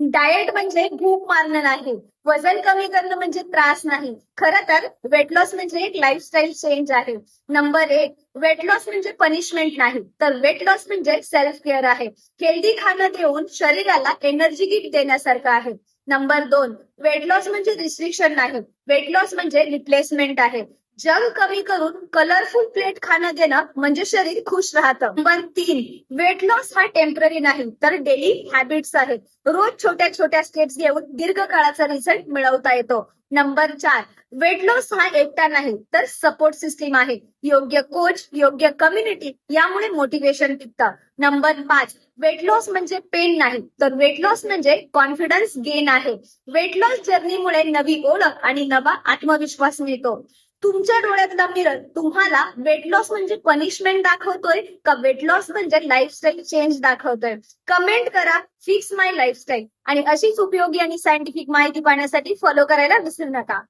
Diet म्हणजे भूक मारणं नाही वजन कमी करणं म्हणजे त्रास नाही. खरं तर वेट लॉस म्हणजे एक लाईफस्टाईल चेंज आहे. नंबर एक वेट लॉस म्हणजे पनिशमेंट नाही. तर वेट लॉस म्हणजे सेल्फ केअर आहे. हेल्दी खाणं देऊन शरीराला एनर्जी गिफ्ट देण्यासारखं आहे. नंबर दोन वेट लॉस म्हणजे रिस्ट्रिक्शन नाही. वेट लॉस म्हणजे रिप्लेसमेंट आहे. जंक कमी करून कलरफुल प्लेट खाणं देणं म्हणजे शरीर खुश राहतं. नंबर तीन वेट लॉस हा टेंपररी नाही तर डेली हॅबिट्स आहेत. रोज छोट्या छोट्या स्टेप्स घेऊन दीर्घकाळाचा रिझल्ट मिळवता येतो. नंबर चार वेट लॉस हा एकटा नाही तर सपोर्ट सिस्टीम आहे. योग्य कोच योग्य कम्युनिटी यामुळे मोटिवेशन टिकतं. नंबर पाच वेट लॉस म्हणजे पेन नाही तर वेट लॉस म्हणजे कॉन्फिडन्स गेन आहे. वेट लॉस जर्नीमुळे नवी ओळख आणि नवा आत्मविश्वास मिळतो. तुमच्या डोळ्यातला मिरर तुम्हाला वेट लॉस म्हणजे पनिशमेंट दाखवतोय का वेट लॉस म्हणजे लाईफस्टाईल चेंज दाखवतोय? कमेंट करा. फिक्स माय लाईफस्टाईल आणि अशीच उपयोगी आणि सायंटिफिक माहिती पाहण्यासाठी फॉलो करायला विसरू नका.